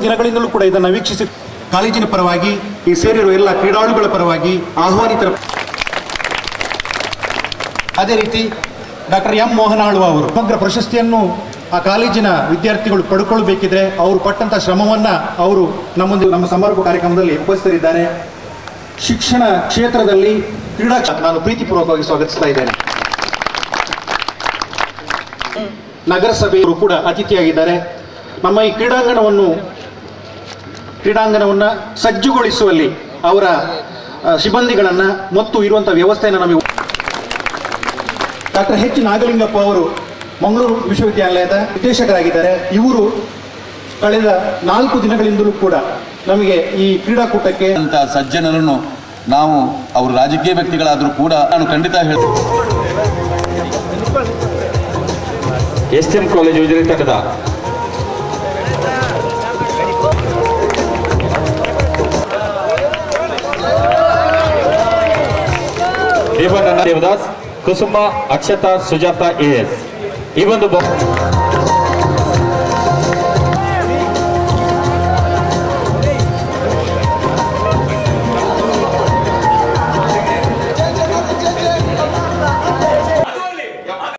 ದಿನಗಳಿಂದಲೂ ಕೂಡ ಇದನ್ನು ವೀಕ್ಷಿಸಿ ಕಾಲೇಜಿನ ಪರವಾಗಿ ಈ ಸೇರಿರುವ ಎಲ್ಲ ಕ್ರೀಡಾಳುಗಳ ಪರವಾಗಿ ಆಹ್ವಾನಿತರ ಅದೇ ರೀತಿ ಡಾಕ್ಟರ್ ಎಂ ಮೋಹನಾಳು ಅವರು ಸಮಗ್ರ ಪ್ರಶಸ್ತಿಯನ್ನು ಆ ಕಾಲೇಜಿನ ವಿದ್ಯಾರ್ಥಿಗಳು ಪಡ್ಕೊಳ್ಬೇಕಿದ್ರೆ ಅವರು ಪಟ್ಟಂತ ಶ್ರಮವನ್ನ ಅವರು ನಮ್ಮೊಂದು ನಮ್ಮ ಸಮಾರೋಪ ಕಾರ್ಯಕ್ರಮದಲ್ಲಿ ಉಪಸ್ಥಿತರಿದ್ದಾರೆ. ಶಿಕ್ಷಣ ಕ್ಷೇತ್ರದಲ್ಲಿ ಕ್ರೀಡಾ ನಾನು ಪ್ರೀತಿಪೂರ್ವಕವಾಗಿ ಸ್ವಾಗತಿಸ್ತಾ ಇದ್ದೇನೆ. ನಗರಸಭೆಯವರು ಕೂಡ ಅತಿಥಿಯಾಗಿದ್ದಾರೆ. ನಮ್ಮ ಈ ಕ್ರೀಡಾಂಗಣವನ್ನು ಕ್ರೀಡಾಂಗಣವನ್ನು ಸಜ್ಜುಗೊಳಿಸುವಲ್ಲಿ ಅವರ ಸಿಬ್ಬಂದಿಗಳನ್ನು ಮತ್ತು ಇರುವಂಥ ವ್ಯವಸ್ಥೆಯನ್ನು ನಮಗೆ ಡಾಕ್ಟರ್ ಹೆಚ್ ನಾಗಲಿಂಗಪ್ಪ ಅವರು ಮಂಗಳೂರು ವಿಶ್ವವಿದ್ಯಾಲಯದ ನಿರ್ದೇಶಕರಾಗಿದ್ದಾರೆ. ಇವರು ಕಳೆದ ನಾಲ್ಕು ದಿನಗಳಿಂದಲೂ ಕೂಡ ನಮಗೆ ಈ ಕ್ರೀಡಾಕೂಟಕ್ಕೆ ಅಂತ ಸಜ್ಜನರನ್ನು ನಾವು ಅವರು ರಾಜಕೀಯ ವ್ಯಕ್ತಿಗಳಾದರೂ ಕೂಡ ನಾನು ಖಂಡಿತ ಹೇಳ್ತೀನಿ. ಎಸ್ ಎಂ ಕಾಲೇಜು ಉಜಿರೆ ದೇವನನ್ನ ದೇವದಾಸ್ ಕುಸುಮ ಅಕ್ಷತಾ ಸುಜಾತ ಎಎಸ್ ಈ ಒಂದು